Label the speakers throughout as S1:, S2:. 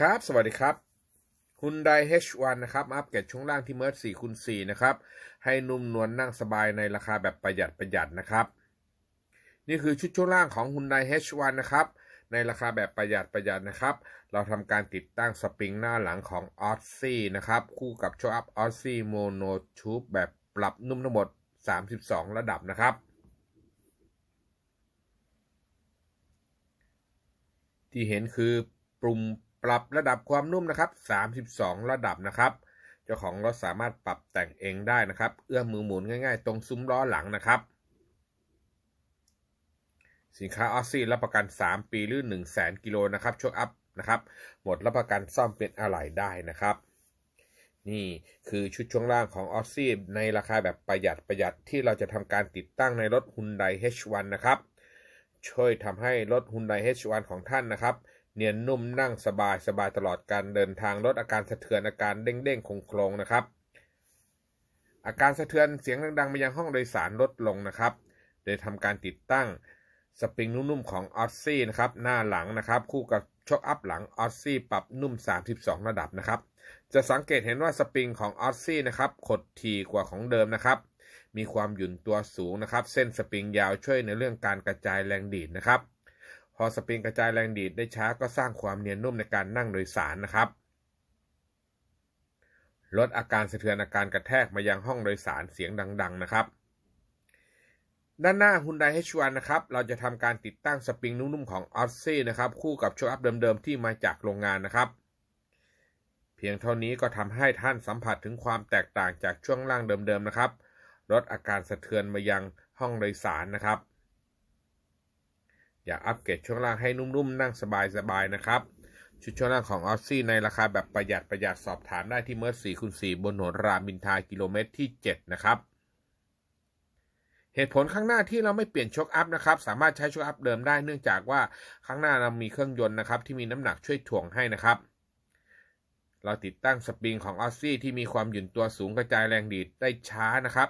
S1: ครับ สวัสดีครับ Hyundai H1 นะครับอัปเกรดช่วงล่างที่เมิร์ด4คูณ4นะครับ ให้นุ่มนวลนั่งสบายในราคาแบบประหยัดประหยัดนะครับ นี่คือชุดช่วงล่างของ Hyundai H1 นะครับ ในราคาแบบประหยัดประหยัดนะครับ เราทำการติดตั้งสปริงหน้าหลังของ o อ s ซี่นะครับ คู่กับโชว์อัพ o อ s ซี่โมโนทูบแบบปรับนุ่มทั้งหมด 32 ระดับนะครับที่เห็นคือปุ่ม ปรับระดับความนุ่มนะครับ 32 ระดับนะครับ เจ้าของรถสามารถปรับแต่งเองได้นะครับ เอื้อมมือหมุนง่าย ๆ ตรงซุ้มล้อหลังนะครับ สินค้าออสซี่รับประกัน 3 ปีหรือ 1 0 0 0 0แกิโลนะครับช่วอัพนะครับ หมดรับประกันซ่อมเป็นอะไหล่ได้นะครับนี่คือชุดช่วงล่างของออสซี่ในราคาแบบประหยัดประหยัดที่เราจะทำการติดตั้งในรถ Hyundai H1 นะครับ ช่วยทำให้รถ Hyundai H1 ของท่านนะครับ เนียนนุ่มนั่งสบายสบายตลอดการเดินทางลดอาการสะเทือนอาการเด้งเด้งคงโครงนะครับ อาการสะเทือนเสียงดังๆมายังห้องโดยสารลดลงนะครับ โดยทำการติดตั้งสปริงนุ่มๆของออ s ซี่นะครับหน้าหลังนะครับ คู่กับช็อคอัพหลังออ s ซี่ปรับนุ่ม 32 ระดับนะครับ จะสังเกตเห็นว่าสปริงของออ s ซี่นะครับขดถี่กว่าของเดิมนะครับ มีความหยุ่นตัวสูงนะครับ เส้นสปริงยาวช่วยในเรื่องการกระจายแรงดีดนะครับ พอสปริงกระจายแรงดีดได้ช้าก็สร้างความเนียนนุ่มในการนั่งโดยสารนะครับ ลดอาการสะเทือนอาการกระแทกมายังห้องโดยสารเสียงดัง ๆ นะครับ ด้านหน้า Hyundai H1 นะครับ เราจะทำการติดตั้งสปริงนุ่มๆของ o อ s ซี่นะครับ คู่กับโชว์อัพเดิมๆที่มาจากโรงงานนะครับ เพียงเท่านี้ก็ทำให้ท่านสัมผัสถึงความแตกต่างจากช่วงล่างเดิมๆนะครับ ลดอาการสะเทือนมายังห้องโดยสารนะครับ อยากอัปเกรดช่วงล่างให้นุ่มๆ นั่งสบายๆ นะครับ ชุดช่วงล่างของออ s ซี่ในราคาแบบประหยัดประหยัดสอบถามได้ที่เมอร์สี่คูณสี่บนถนนรามอินทากิโลเมตรที่ 7 นะครับ เหตุผลข้างหน้าที่เราไม่เปลี่ยนช็อคอัพนะครับ สามารถใช้ช็อคอัพเดิมได้เนื่องจากว่าข้างหน้าเรามีเครื่องยนต์นะครับที่มีน้ำหนักช่วยถ่วงให้นะครับเราติดตั้งสปริงของออ s ซี่ที่มีความหยุ่นตัวสูงกระจายแรงดีดได้ช้านะครับ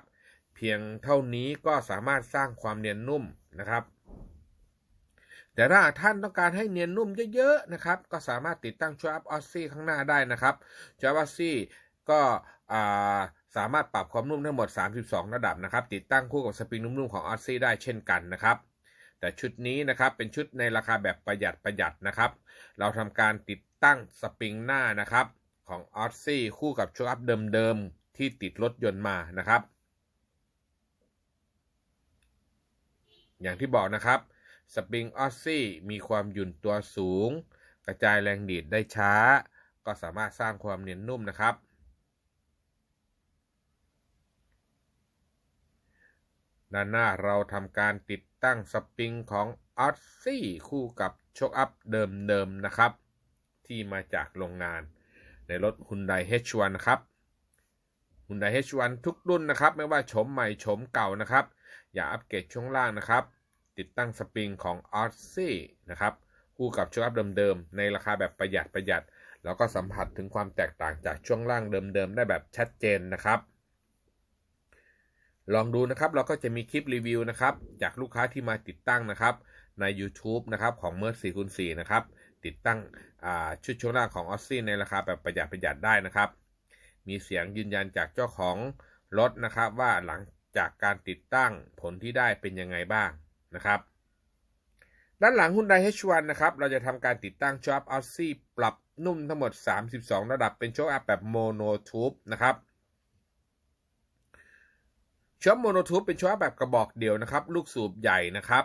S1: เพียงเท่านี้ก็สามารถสร้างความเนียนนุ่มนะครับ แต่ถ้าท่านต้องการให้เนียนนุ่มเยอะๆนะครับ ก็สามารถติดตั้งช็อคอัพออ s ซี่ข้างหน้าได้นะครับช็อคอัพออ s ซี่ก็สามารถปรับความนุ่มทั้งหมด 32 ระดับนะครับ ติดตั้งคู่กับสปริงนุ่มๆของออ s ซี่ได้เช่นกันนะครับแต่ชุดนี้นะครับเป็นชุดในราคาแบบประหยัดประหยัดนะครับ เราทำการติดตั้งสปริงหน้านะครับของออ s ซี่คู่กับช็อคอัพเดิมๆที่ติดรถยนต์มานะครับ อย่างที่บอกนะครับ สปริงออ s ซี่มีความหยุ่นตัวสูง กระจายแรงดีดได้ช้า ก็สามารถสร้างความเนียนนุ่มนะครับ ด้านหน้าเราทำการติดตั้งสปริงของออ s ซี่คู่กับโชคอัพเดิมๆนะครับ ที่มาจากโรงงาน ในรถ Hyundai H1 นะครับ Hyundai H1 ทุกรุ่นนะครับ ไม่ว่าโฉมใหม่โฉมเก่านะครับ อย่าอัปเกรดช่วงล่างนะครับ ติดตั้งสปริงของ o อ s ซี่นะครับ คู่กับช่วงอัพเดิมๆ ในราคาแบบประหยัดประหยัด แล้วก็สัมผัสถึงความแตกต่างจากช่วงล่างเดิมๆ ได้แบบชัดเจนนะครับ ลองดูนะครับเราก็จะมีคลิปรีวิวนะครับจากลูกค้าที่มาติดตั้งนะครับใน YouTube นะครับของเมอร์สี่คูณสี่นะครับติดตั้งชุดช่วงล่างของออ s ซี่ในราคาแบบประหยัดประหยัดได้นะครับ มีเสียงยืนยันจากเจ้าของรถนะครับว่าหลังจากการติดตั้งผลที่ได้เป็นยังไงบ้าง นะครับ ด้านหลัง Hyundai H1 นะครับ เราจะทำการติดตั้งช็อคออ s ซี่ปรับนุ่มทั้งหมด 32 ระดับเป็นโชคอัพแบบโมโนทูบนะครับช็อคโมโนทูบเป็นช็อคแบบกระบอกเดียวนะครับ ลูกสูบใหญ่นะครับ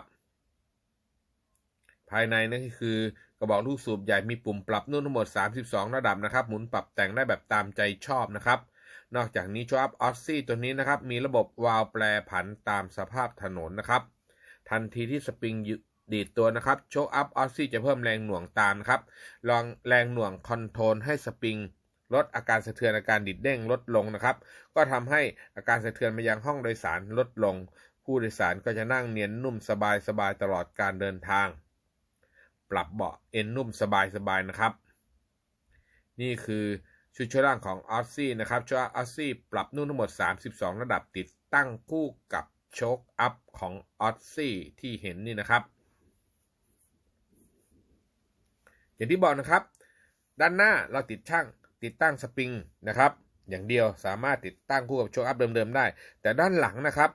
S1: ภายในนั่นก็คือกระบอกลูกสูบใหญ่มีปุ่มปรับนุ่มทั้งหมด 32 ระดับนะครับ หมุนปรับแต่งได้แบบตามใจชอบนะครับ นอกจากนี้ช็อคออ s ซี่ตัวนี้นะครับ มีระบบวาล์วแปรผันตามสภาพถนนนะครับ ทันทีที่สปริงดีดตัวนะครับโชคอัพออ s ซี่จะเพิ่มแรงหน่วงตามนะครับลองแรงหน่วงคอนโทรลให้สปริงลดอาการสะเทือนอาการดิดเด้งลดลงนะครับ ก็ทำให้อาการสะเทือนมายังห้องโดยสารลดลง ผู้โดยสารก็จะนั่งเนียนนุ่มสบายสบายตลอดการเดินทาง ปรับเบาะเอ็นนุ่มสบายสบายนะครับ นี่คือชุดช่วงล่างของออ s ซี่นะครับชุดออ s ซี่ปรับนุ่มทั้งหมด 32 ระดับติดตั้งคู่กับ โชคอัพของออ s ซี่ที่เห็นนี่นะครับ อย่างที่บอกนะครับ ด้านหน้าเราติดช่างติดตั้งสปริงนะครับ อย่างเดียวสามารถติดตั้งคู่กับโชว์อัพเดิมๆได้ แต่ด้านหลังนะครับ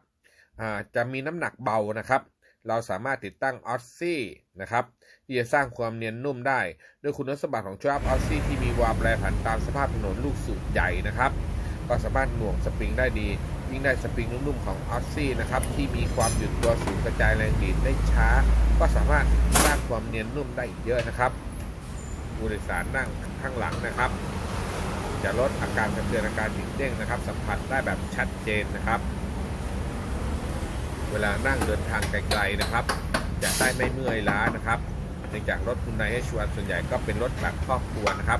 S1: จะมีน้ำหนักเบานะครับ เราสามารถติดตั้งออสซี่นะครับที่จะสร้างความเนียนนุ่มได้ ด้วยคุณสมบัติของโชว์อัพออสซี่ที่มีวาล์วแปรผันตามสภาพถนนลูกสูบใหญ่นะครับ ก็สามารถหน่วงสปริงได้ดี ยิ่งได้สปริงนุ่มๆของออสซี่นะครับที่มีความหยุดตัวสูงกระจายแรงดีดได้ช้า ก็สามารถสร้างความเนียนนุ่มได้อีกเยอะนะครับผู้โดยสารนั่งข้างหลังนะครับ จะลดอาการกระเทือนอาการหยิ่งเด้งนะครับ สัมผัสได้แบบชัดเจนนะครับ เวลานั่งเดินทางไกลๆนะครับ จะได้ไม่เมื่อยล้านะครับเนื่องจากรถคุณนายให้ชวนส่วนใหญ่ก็เป็นรถแบบครอบครัวนะครับ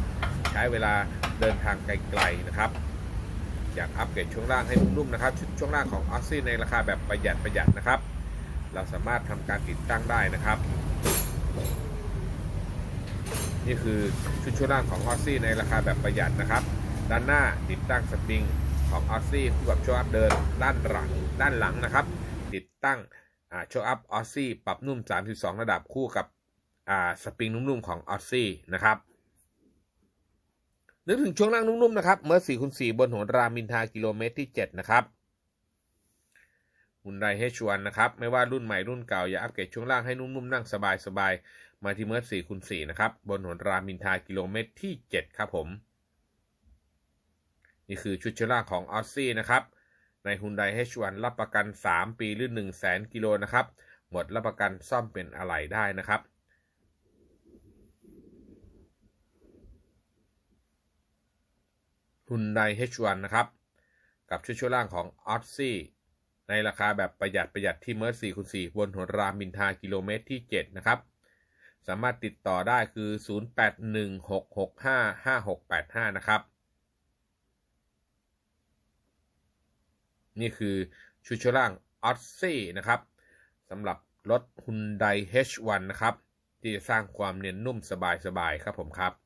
S1: ใช้เวลาเดินทางไกลๆนะครับ อยากอัปเกรดช่วงล่างให้นุ่มๆนะครับ ชุดช่วงล่างของออซซี่ในราคาแบบประหยัดประหยัดนะครับ เราสามารถทำการติดตั้งได้นะครับ นี่คือชุดช่วงล่างของออซซี่ในราคาแบบประหยัดนะครับ ด้านหน้าติดตั้งสปริงของออซซี่คู่กับโชว์อัพเดินด้านหลังด้านหลังนะครับ ติดตั้งโชว์อัพออซซี่ปรับนุ่ม 32 ระดับคู่กับสปริงนุ่มๆของออซซี่นะครับ นึกถึงช่วงล่างนุ่มๆนะครับ เมื่อ4คูณ4บนหัวรามินทากิโลเมตรที่ 7 นะครับหุ่นไดเฮชวนนะครับ ไม่ว่ารุ่นใหม่รุ่นเก่าอย่าอัปเกรดช่วงล่างให้นุ่มๆนั่งสบายๆ มาที่เมื่อ4คูณ4นะครับ บนหัวรามินทากิโลเมตรที่ 7 ครับผม นี่คือชุดช่วงล่างของออซซี่นะครับ ใน Hyundai H1 รับประกัน 3 ปีหรือ1 0 0 0 0แสนกิโลนะครับ หมดรับประกันซ่อมเป็นอะไหล่ได้นะครับ Hyundai H1 นะครับ กับชุดช่วล่างของ o d s y ในราคาแบบประหยัดประหยัดที่เมอร์4คูณ4บนหัวรามบินทากิโลเมตรที่ 7 นะครับ สามารถติดต่อได้คือ 0816655685 นะครับ นี่คือชุดช่วล่าง o d s y นะครับสำหรับรถ Hyundai H1 นะครับ ที่จะสร้างความเนียนนุ่มสบายๆครับผมครับ